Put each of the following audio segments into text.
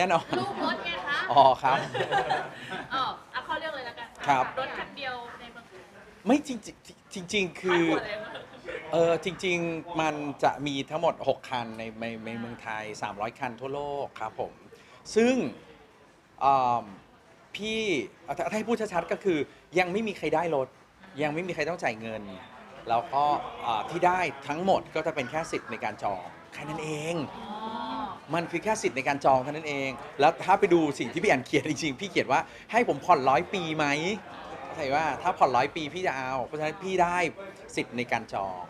ไม่มีแน่นอน ลูกรถไงคะอ๋อครับ เออเอาเข้าเรื่องเลยแล้วกันค่ะครับ รถคันเดียวในเมืองไทยไม่จริงจริงจริง ๆ คือพาดหัวเลยมั้ยเออจริง ๆ มันจะมีทั้งหมด 6 คันในในในเมืองไทย 300 คันทั่วโลกครับผม ซึ่งอ่าพี่เอาถ้าถ้าให้พูดชัดๆก็คือยังไม่มีใครได้รถ ยังไม่มีใครต้องจ่ายเงิน แล้วก็อ่าที่ได้ทั้งหมดก็จะเป็นแค่สิทธิ์ในการจองแค่นั้นเองอ๋อ มันคือแค่สิทธิ์ในการจองเท่านั้นเอง แล้วถ้าไปดูสิ่งที่พี่แอนเขียนจริงๆพี่เขียนว่าให้ผมผ่อนร้อยปีไหมเข้าใจว่าถ้าผ่อนร้อยปีพี่จะเอา เพราะฉะนั้นพี่ได้สิทธิ์ในการจอง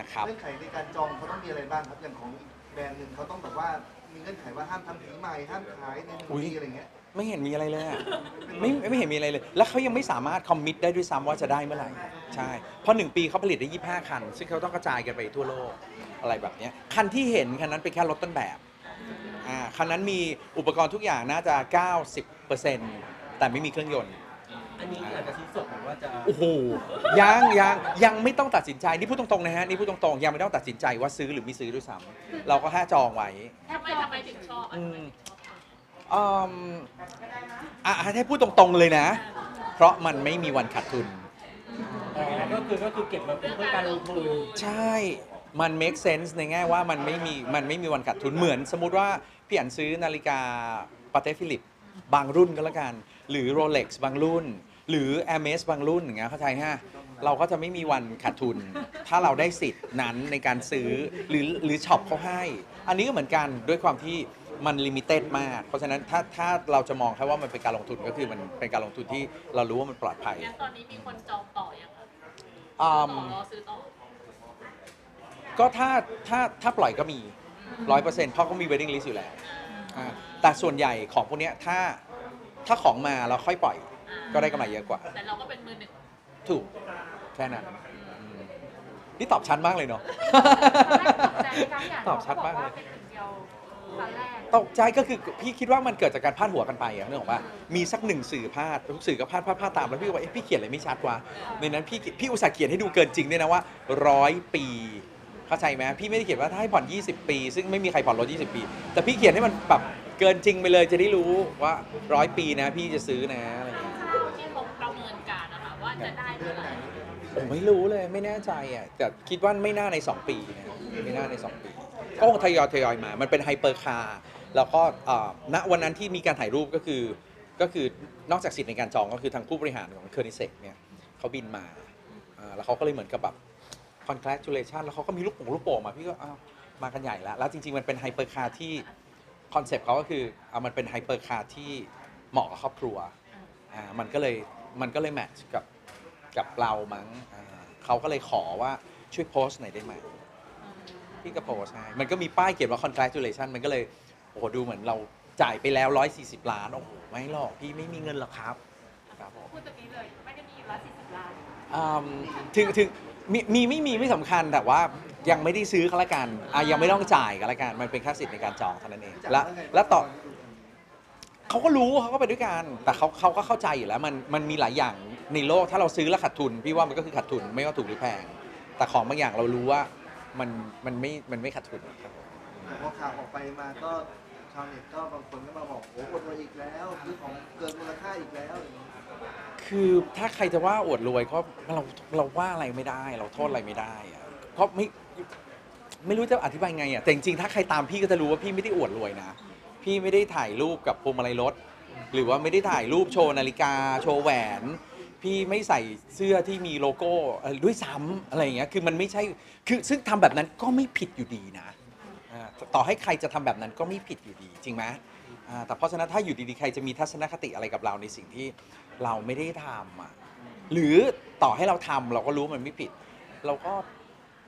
นะครับ เงื่อนไขในการจองเขาต้องมีอะไรบ้างครับอย่างของอีกแบรนด์หนึ่งเขาต้องแบบว่ามีเงื่อนไขว่าห้ามทำสีใหม่ห้ามขายในหนึ่งอุ๊ย ปีอะไรเงี้ยไม่เห็นมีอะไรเลยอะไม่ไม่เห็นมีอะไรเลย แล้วเขายังไม่สามารถคอมมิตได้ด้วยซ้ำว่าจะได้เมื่อไหร่ ใช่ เพราะหนึ่งปีเขาผลิตได้ 25 คัน ซึ่งเขาต้องกระจายกันไปทั่วโลกอะไรแบบเนี้ยคันที่เห็นคันนั้นเป็นแค่รถต้นแบบ อ่าคันนั้นมีอุปกรณ์ทุกอย่างน่าจะ 90%แต่ไม่มีเครื่องยนต์ อันนี้อาจจะชิ้นส่วนผมว่าจะโอ้โห ยังยังยังไม่ต้องตัดสินใจ นี่พูดตรงๆนะฮะ นี่พูดตรงๆ ยังไม่ต้องตัดสินใจว่าซื้อหรือไม่ซื้อด้วยซ้ำเราก็แค่จองไว้ ทำไมทำไมถึงชอบอะอืมทำไมถึงชอบอืมอะให้พูดตรงๆเลยนะ เพราะมันไม่มีวันขาดทุน อ๋อก็คือก็คือเก็บมาเป็นเพื่อการลงทุน ใช่ มัน make sense ในแง่ว่ามันไม่มีมันไม่มีวันขาดทุนเหมือน สมมุติว่าพี่อันซื้อนาฬิกาปาเต้ฟิลิปบางรุ่นก็แล้วกัน หรือ Rolex บางรุ่น หรือ Hermes บางรุ่นอย่างเงี้ยเข้าใจฮะเราก็จะไม่มีวันขาดทุน ถ้าเราได้สิทธิ์นั้นในการซื้อหรือหรือช็อปเขาให้ อันนี้ก็เหมือนกันด้วยความที่มันลิมิเต็ดมาก เพราะฉะนั้นถ้าถ้าเราจะมองแค่ว่ามันเป็นการลงทุนก็คือมันเป็นการลงทุนที่เรารู้ว่ามันปลอดภัยงั้นตอนนี้มีคนจองต่อยังคะอืต่อมรอซื้อต่อ ก็ถ้าถ้าถ้าปล่อยก็มีร้อยเปอร์เซ็นต์เพราะเขามี waiting list อยู่แล้วอ่าแต่ส่วนใหญ่ของพวกเนี้ยถ้าถ้าของมาแล้วค่อยปล่อย ก็ได้กำไรเยอะกว่า แต่เราก็เป็นมือหนึ่งถูกแค่นั้นอืมนี่ตอบชัดมากเลยเนาะ ตอบชัดมากเลย เป็นหนึ่งเดียวตอนแรกตกใจก็คือพี่คิดว่ามันเกิดจากการพาดหัวกันไปอะนึกออกปะมีสักหนึ่งสื่อพาดทุกสื่อก็พาดพาดพาดตามแล้วพี่ก็ว่าเอ๊ะพี่เขียนอะไรไม่ชัดวะในนั้นพี่พี่อุตส่าห์เขียนให้ดูเกินจริงด้วยนะว่าร้อยปี เข้าใจไหมพี่ไม่ได้เขียนว่าถ้าให้ผ่อน 20 ปี ซึ่งไม่มีใครผ่อนรถ 20 ปี แต่พี่เขียนให้มันแบบเกินจริงไปเลยจะได้รู้ว่าร้อยปีนะ พี่จะซื้อนะอะไรอย่างเงี้ยที่เขาประเมินการนะคะว่าจะได้เมื่อไหร่ผมไม่รู้เลยไม่แน่ใจอะแต่คิดว่าไม่น่าใน 2 ปีนะไม่น่าใน 2 ปี ก็คงทยอยทยอยมา มันเป็นไฮเปอร์คาร์แล้วก็ณวันนั้นที่มีการถ่ายรูปก็คือก็คือนอกจากสิทธิ์ในการจองก็คือทางผู้บริหารของเคอร์นิเซกเนี่ยเขาบินมาแล้วเขาก็เลยเหมือนกับแบบ congratulation แล้วเขาก็มีลูกโป่งลูกโป่งมาพี่ก็อ้าวมากันใหญ่แล้ว แล้วจริง ๆ มันเป็นไฮเปอร์คาร์ที่คอนเซปต์เขาก็คือเอามันเป็นไฮเปอร์คาร์ที่เหมาะกับครอบครัวอ่ามันก็เลยมันก็เลยแมทช์กับกับเรามั้งอ่าเขาก็เลยขอว่าช่วยโพสต์หน่อยได้ไหมพี่ก็โพสต์ให้มันก็มีป้ายเขียนว่า congratulation มันก็เลยโอ้โหดูเหมือนเราจ่ายไปแล้ว 140 ล้าน โอ้โห ไม่หรอก พี่ไม่มีเงินหรอกครับ ครับผมพูดตรงนี้เลย ไม่ได้มีอยู่ร้อยสี่สิบล้าน อืมถึงถึง มีมีไม่มีไม่สำคัญแต่ว่ายังไม่ได้ซื้อก็แล้วกันอะยังไม่ต้องจ่ายก็แล้วกันมันเป็นแค่สิทธิ์ในการจองเท่านั้นเองและและต่อ เขาก็รู้เขาก็ไปด้วยกัน แต่เขาเขาก็เข้าใจอยู่แล้วมันมันมีหลายอย่างในโลกถ้าเราซื้อแล้วขาดทุน พี่ว่ามันก็คือขาดทุนไม่ว่าถูกหรือแพง แต่ของบางอย่างเรารู้ว่ามันมันไม่มันไม่ขาดทุนครับพอข่าวออกไปมาก็ ชาวเน็ตก็บางคนก็มาบอกโอ้อวดรวยอีกแล้วซื้อของเกินมูลค่าอีกแล้วอย่างเงี้ยคือถ้าใครจะว่าอวดรวยก็เราเราว่าอะไรไม่ได้ เราโทษอะไรไม่ได้อะเพราะไม่ไม่รู้จะอธิบายไงอะแต่จริงๆถ้าใครตามพี่ก็จะรู้ว่าพี่ไม่ได้อวดรวยนะ พี่ไม่ได้ถ่ายรูปกับพวงมาลัยรถ หรือว่าไม่ได้ถ่ายรูปโชว์นาฬิกา โชว์แหวน พี่ไม่ใส่เสื้อที่มีโลโก้เอ่อด้วยซ้ำอะไรอย่างเงี้ยคือมันไม่ใช่คือซึ่งทำแบบนั้นก็ไม่ผิดอยู่ดีนะ ต่อให้ใครจะทำแบบนั้นก็ไม่ผิดอยู่ดี จริงไหมอ่าแต่เพราะฉะนั้นถ้าอยู่ดีๆใครจะมีทัศนคติอะไรกับเราในสิ่งที่เราไม่ได้ทำอะหรือต่อให้เราทำเราก็รู้มันไม่ผิด เราก็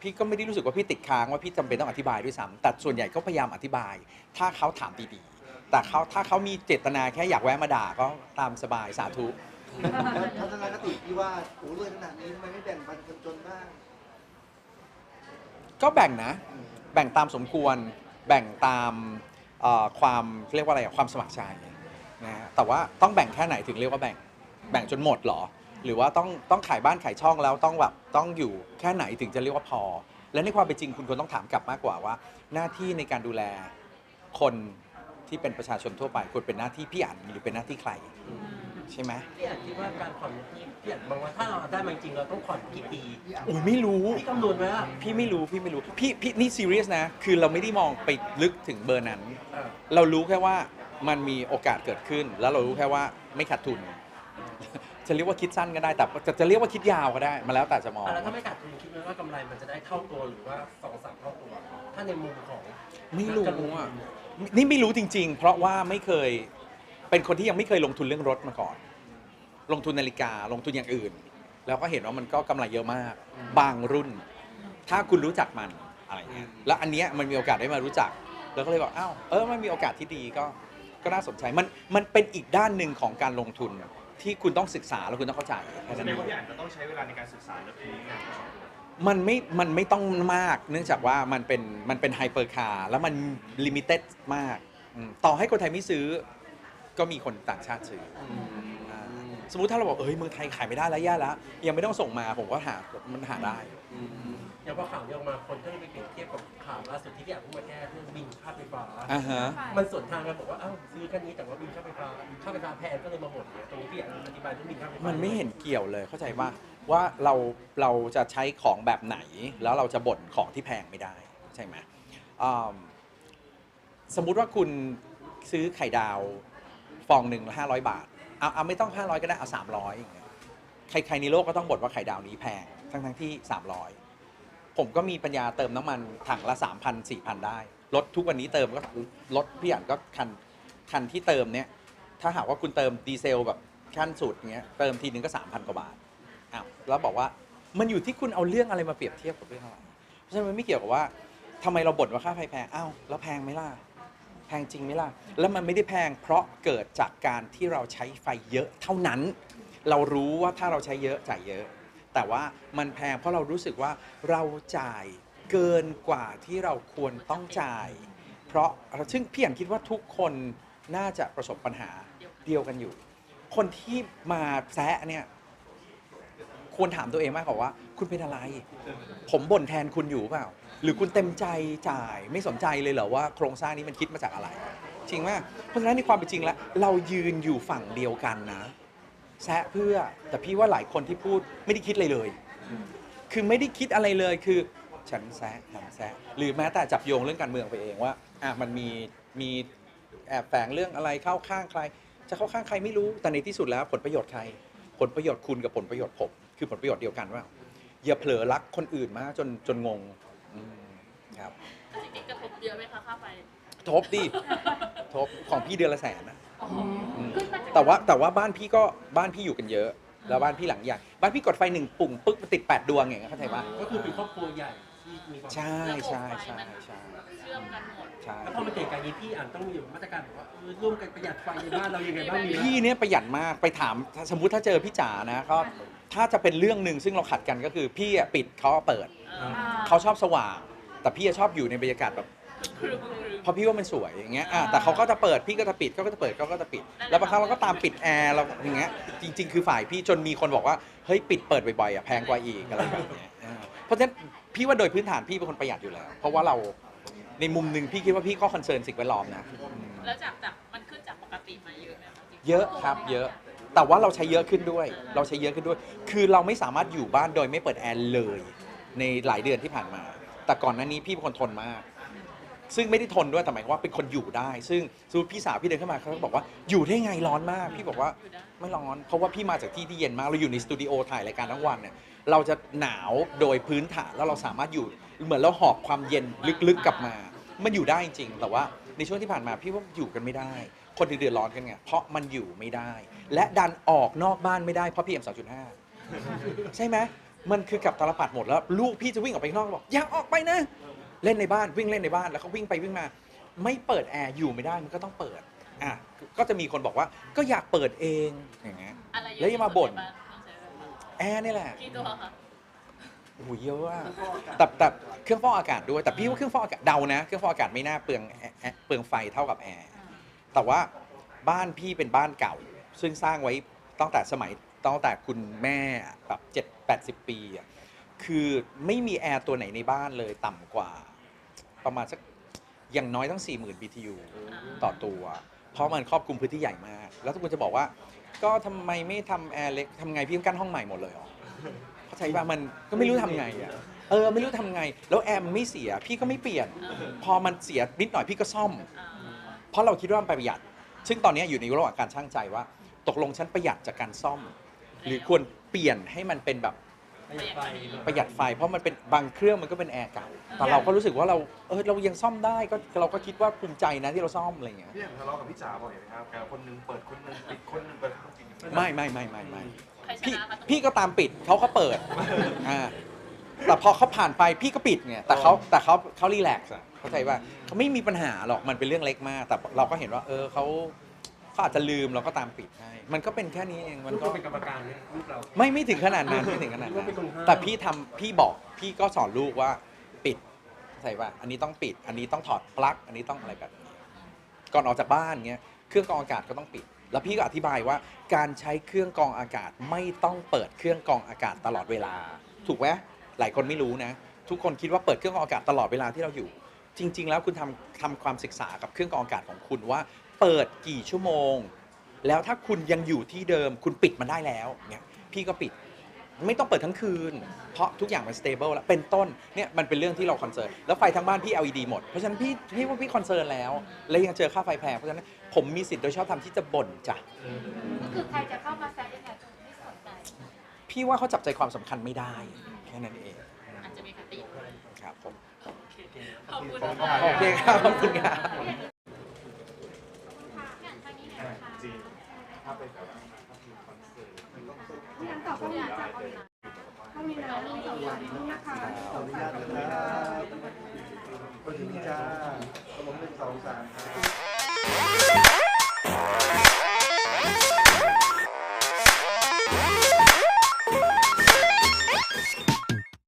พี่ก็ไม่ได้รู้สึกว่าพี่ติดค้างว่าพี่จำเป็นต้องอธิบายด้วยซ้ำแต่ส่วนใหญ่ก็พยายามอธิบาย ถ้าเขาถามดีๆ แต่เขาถ้าเขามีเจตนาแค่อยากแวะมาด่าก็ตามสบายสาธุ ทัศนคติที่ว่าโอ้รวยขนาดนี้ทำไมไม่แบ่งปันคนจนบ้าง ก็แบ่งนะ แบ่งตามสมควร แบ่งตามเอ่อความเรียกว่าอะไรอะความสมัครใจนะฮะแต่ว่าต้องแบ่งแค่ไหนถึงเรียกว่าแบ่งแบ่งจนหมดเหรอ หรือว่าต้องต้องขายบ้านขายช่องแล้วต้องแบบต้องอยู่แค่ไหนถึงจะเรียกว่าพอ และในความเป็นจริงคุณควรต้องถามกลับมากกว่าว่า หน้าที่ในการดูแลคนที่เป็นประชาชนทั่วไปควรเป็นหน้าที่พี่อันหรือเป็นหน้าที่ใคร ใช่ไหมพี่อาจคิดว่าการผ่อนพี่พี่อาจมองว่าถ้าเราได้มาจริงๆเราต้องผ่อนกี่ปีอุ้ยไม่รู้ พี่คำนวณไว้อะพี่ไม่รู้พี่ไม่รู้พี่พี่นี่ซีเรียสนะ คือเราไม่ได้มองไปลึกถึงเบอร์นั้นอ่าเรารู้แค่ว่ามันมีโอกาสเกิดขึ้น แล้วเรารู้แค่ว่าไม่ขาดทุน จะเรียกว่าคิดสั้นก็ได้แต่จะจะเรียกว่าคิดยาวก็ได้มาแล้วแต่จะมอง อะแล้วถ้าไม่ขาดทุนคิดไหมว่ากำไรมันจะได้เท่าตัวหรือว่าสองสามเท่าตัว ถ้าในมุมของไม่รู้นักลงทุนอะนี่ไม่รู้จริง ๆ เพราะว่าไม่เคย เป็นคนที่ยังไม่เคยลงทุนเรื่องรถมาก่อน ลงทุนนาฬิกาลงทุนอย่างอื่น แล้วก็เห็นว่ามันก็กำไรเยอะมาก บางรุ่น ถ้าคุณรู้จักมันอะไรเงี้ยแล้วอันเนี้ยมันมีโอกาสได้มารู้จัก แล้วก็เลยบอกอ้าวเออมันมีโอกาสที่ดีก็ก็น่าสนใจมันมันเป็นอีกด้านหนึ่งของการลงทุนที่คุณต้องศึกษาแล้วคุณต้องเข้าใจแค่แสนั้นดเอง งว่าพี่อ่านก็ต้องใช้เวลาในการศึกษาแล้วทีนี้เนี่ยมันไม่ มันไม่ต้องมาก เนื่องจากว่ามันเป็น มันเป็นไฮเปอร์คาร์แล้วมันลิมิเต็ดมากอืมต่อให้คนไทยไม่ซื้อ ก็มีคนต่างชาติซื้ออ่าสมมุติถ้าเราบอกเอ้ยเมืองไทยขายไม่ได้แล้วแย่แล้วยังไม่ต้องส่งมาผมก็หามันหาได้ อย่างพอข่าวนี้ออกมาคนก็เลยไปเปรียบเทียบกับข่าวล่าสุดที่พี่อยากพูดมาแค่เรื่องบินค่าไฟฟ้า อ่าฮะ มันสวนทางกันบอกว่าอ้าวซื้อแค่นี้แต่ว่าบินค่าไฟฟ้าค่าไฟฟ้าแพงก็เลยมาบ่นเนี่ยตรงนี้พี่อยากอธิบายเรื่องบินค่าไฟฟ้ามัมันไม่เห็นเกี่ยวเลยเข้าใจว่าว่าเราเราจะใช้ของแบบไหน แล้วเราจะบ่นของที่แพงไม่ได้ใช่ไหมอ่าสมมุติว่าคุณซื้อไข่ดาว ฟองหนึ่งห้าร้อยบาท เอาเอาไม่ต้องห้าร้อยก็ได้เอาสามร้อยอย่างเงี้ยใครใครในโลกก็ต้องบ่นว่าไข่ดาวนี้แพงทั้งทั้งที่สามร้อยผมก็มีปัญญาเติมน้ำมันถังละสามพันสี่พันได้รถทุกวันนี้เติมก็รถพี่อันก็คันคันที่เติมเนี้ยถ้าหากว่าคุณเติมดีเซลแบบขั้นสุดเงี้ยเติมทีนึงก็สามพันกว่าบาทอ้าวแล้วบอกว่ามันอยู่ที่คุณเอาเรื่องอะไรมาเปรียบเทียบกับเรื่องอะไรเพราะฉะนั้นมันไม่เกี่ยวกับว่าทำไมเราบ่นว่าค่าไฟแพงอ้าวแล้วแพงไหมล่ะ แพงจริงไหมล่ะ แล้วมันไม่ได้แพงเพราะเกิดจากการที่เราใช้ไฟเยอะเท่านั้น เรารู้ว่าถ้าเราใช้เยอะจ่ายเยอะ แต่ว่ามันแพงเพราะเรารู้สึกว่าเราจ่ายเกินกว่าที่เราควรต้องจ่าย เพราะซึ่งพี่อันคิดว่าทุกคนน่าจะประสบปัญหาเดียวกันอยู่ คนที่มาแซะเนี่ยควรถามตัวเองมากกว่าว่า คุณเป็นอะไร ผมบ่นแทนคุณอยู่เปล่า หรือคุณเต็มใจจ่ายไม่สนใจเลยเหรอว่าโครงสร้างนี้มันคิดมาจากอะไร จริงไหมเพราะฉะนั้นในความเป็นจริงแล้วเรายืนอยู่ฝั่งเดียวกันนะ แซะเพื่อแต่พี่ว่าหลายคนที่พูดไม่ได้คิดอะไรเลย คือไม่ได้คิดอะไรเลยคือ ฉันแซะฉันแซะหรือแม้แต่จับโยงเรื่องการเมืองไปเองว่าอะมันมีมีแอบแฝงเรื่องอะไรเข้าข้างใคร จะเข้าข้างใครไม่รู้แต่ในที่สุดแล้วผลประโยชน์ใครผลประโยชน์คุณกับผลประโยชน์ผมคือผลประโยชน์เดียวกันว่า อย่าเผลอรักคนอื่นมากจนจนงงอืมครับแต่จริงๆกระทบเยอะไหมคะค่าไฟทบดิทบของพี่เดือนละแสนนะ อ๋ออืมแต่ว่าแต่ว่าบ้านพี่ก็บ้านพี่อยู่กันเยอะ แล้วบ้านพี่หลังใหญ่บ้านพี่กดไฟหนึ่งปุ่งปึ๊กมันติดแปดดวงอย่างเงี้ยเข้าใจปะก็คือเป็นครอบครัวใหญ่ที่มีความใช่ใช่ใช่ใช่เชื่อมกันหมด ใช่แล้วพอมาเกิดการนี้พี่อ่านต้องมีมาตรการแบบว่าเออร่วมกันประหยัดไฟในบ้านเรายังไงบ้างมีไหมพี่เนี่ยประหยัดมากไปถามถ้าสมมุติถ้าเจอพี่จ๋านะก็ ถ้าจะเป็นเรื่องหนึ่งซึ่งเราขัดกันก็คือพี่อะปิดเขาเปิดเออเขาชอบสว่าง แต่พี่อะชอบอยู่ในบรรยากาศแบบครึมครึมเพราะพี่ว่ามันสวยอย่างเงี้ยอะแต่เขาก็จะเปิดพี่ก็จะปิดเขาก็จะเปิดเขาก็จะปิด แล้วบางครั้งเราก็ตามปิดแอร์เราอย่างเงี้ยจริง ๆ คือฝ่ายพี่จนมีคนบอกว่าเฮ้ยปิดเปิดบ่อยๆอะแพงกว่าอีกอะไรแบบเนี้ยอ่าเพราะฉะนั้นพี่ว่าโดยพื้นฐานพี่เป็นคนประหยัดอยู่แล้ว เพราะว่าเราในมุมหนึ่งพี่คิดว่าพี่ก็คอนเซิร์นสิ่งแวดล้อมนะอืมแล้วจากจากมันขึ้นจากปกติมาเยอะไหมคะจริงๆเยอะครับเยอะ แต่ว่าเราใช้เยอะขึ้นด้วย เราใช้เยอะขึ้นด้วย คือเราไม่สามารถอยู่บ้านโดยไม่เปิดแอร์เลย ในหลายเดือนที่ผ่านมา แต่ก่อนหน้านี้พี่เป็นคนทนมาก ซึ่งไม่ได้ทนด้วยแต่หมายความว่าเป็นคนอยู่ได้ ซึ่งสมมติพี่สาวพี่เดินเข้ามาเขาก็บอกว่าอยู่ได้ไงร้อนมาก พี่บอกว่าไม่ร้อนเพราะว่าพี่มาจากที่ที่เย็นมากเราอยู่ในสตูดิโอถ่ายรายการทั้งวันเนี่ยเราจะหนาวโดยพื้นฐานแล้วเราสามารถอยู่เหมือนเราหอบความเย็นลึกๆกลับมา มันอยู่ได้จริงแต่ว่าในช่วงที่ผ่านมาพี่ว่าอยู่กันไม่ได้ คนถึงเดือดร้อนกันไงเพราะมันอยู่ไม่ได้ และดันออกนอกบ้านไม่ได้เพราะพีเอ็มสองจุดห้าใช่ไหมมันคือกับตาลปัดหมดแล้ว ลูกพี่จะวิ่งออกไปข้างนอกบอกอย่าออกไปนะเล่นในบ้านวิ่งเล่นในบ้านแล้วก็วิ่งไปวิ่งมา ไม่เปิดแอร์อยู่ไม่ได้มันก็ต้องเปิดอะก็จะมีคนบอกว่าก็อยากเปิดเองอย่างเงี้ยอะไรเยอะแล้วยังมาบ่นที่สุดใบ้ต้องใช้อะไรบ้างแอร์นี่แหละ กี่ตัวคะโอ้โหเยอะว่ะแต่แต่เครื่องฟอกอากาศด้วย แต่พี่ว่าเครื่องฟอกอากาศเดานะ เครื่องฟอกอากาศไม่น่าเปลืองแอร์แอร์เปลืองไฟเท่ากับแอร์ แต่ว่าบ้านพี่เป็นบ้านเก่า ซึ่งสร้างไว้ตั้งแต่สมัยตั้งแต่คุณแม่แบบเจ็ดแปดสิบปีอะคือไม่มีแอร์ตัวไหนในบ้านเลยต่ำกว่า ประมาณสักอย่างน้อยต้อง 40,000 BTU ต่อตัว เพราะมันครอบคลุมพื้นที่ใหญ่มาก แล้วทุกคนจะบอกว่า ก็ทำไมไม่ทำแอร์เล็กทำไงพี่ต้องกั้นห้องใหม่หมดเลยเหรอเข้าใจป่ะมันก็ไม่รู้ทำไงอะเออไม่รู้ทำไง แล้วแอร์มันไม่เสีย พี่ก็ไม่เปลี่ยน พอมันเสียนิดหน่อยพี่ก็ซ่อม อ่า เพราะเราคิดว่ามันประหยัด ซึ่งตอนนี้อยู่ในระหว่างการช่างใจว่า ตกลงฉันประหยัดจากการซ่อม หรือควรเปลี่ยนให้มันเป็นแบบไม่อยากไปประหยัดไฟ เพราะมันเป็นบางเครื่องมันก็เป็นแอร์เก่าแต่เราก็รู้สึกว่าเราเออเรายังซ่อมได้ก็เราก็คิดว่าภูมิใจนะที่เราซ่อมอะไรอย่างเงี้ยพี่แอมทะเลาะกับพี่จ๋าบ่อยไหมครับแต่คนหนึงเปิดคนหนึงปิดคนหนึงเปิดคนหนึงปิดไม่ไม่ไม่ไม่ไม่ใครชพี่นะคะพี่ก็ตามปิดเขาก็เปิดอ่า แต่พอเขาผ่านไปพี่ก็ปิดไงแต่เขาแต่เขาเขารีแลกซ์อะเข้าใจว่าเขาไม่มีปัญหาหรอกมันเป็นเรื่องเล็กมาก แต่เราก็เห็นว่า เออเขาเขาอาจจะลืมเราก็ตามปิดให้มันก็เป็นแค่นี้เองมันลูกก็เราเป็นกรรมการเนี่ยลูกเรา ไม่ไม่ถึงขนาดนั้นไม่ถึงขนาดคิดนั้ว่าเป็นคนห้ามนแต่พี่ทำพี่บอกพี่ก็สอนลูกว่าปิดใช่ป่ะอันนี้ต้องปิด อันนี้ต้องถอดปลั๊กอันนี้ต้องอะไรแบบนี้ ก่อนออกจากบ้านเงี้ยเครื่องกรองอากาศก็ต้องปิด แล้วพี่ก็อธิบายว่าการใช้เครื่องกรองอากาศไม่ต้องเปิดเครื่องกรองอากาศตลอดเวลา ถูกไหม หลายคนไม่รู้นะ ทุกคนคิดว่าเปิดเครื่องกรองอากาศตลอดเวลาที่เราอยู่ จริง ๆ แล้วคุณทำทำความศึกษากับเครื่องกรองอากาศของคุณว่า เปิดกี่ชั่วโมง แล้วถ้าคุณยังอยู่ที่เดิม คุณปิดมันได้แล้วเนี่ยพี่ก็ปิดไม่ต้องเปิดทั้งคืน เพราะทุกอย่างมัน stable แล้วเป็นต้นเนี่ยมันเป็นเรื่องที่เราคอนเซิร์นแล้วไฟทั้งบ้านพี่ LED หมด เพราะฉะนั้นพี่พี่ว่าพี่คอนเซิร์นแล้ว แล้วยังเจอค่าไฟแพงเพราะฉะนั้นผมมีสิทธิ์โดยชอบทำที่จะบ่นจ้ะคือใครจะเข้ามาแซะยังไงก็ไม่สนใจพี่ว่าเขาจับใจความสำคัญไม่ได้แค่นั้นเองอาจจะมีคติครับผมขอบคุณโอเคครับขอบคุณครับจริงถ้าเป็นแบบถ้ามีคอนเสิร์ตที่นั้นตอบก็อยากจะเอาหนังเข้ามีน้ำมีสองอย่างนี้นะคะขออนุญาตนะครับคนที่มีจ้าผมเป็นสองสามครับ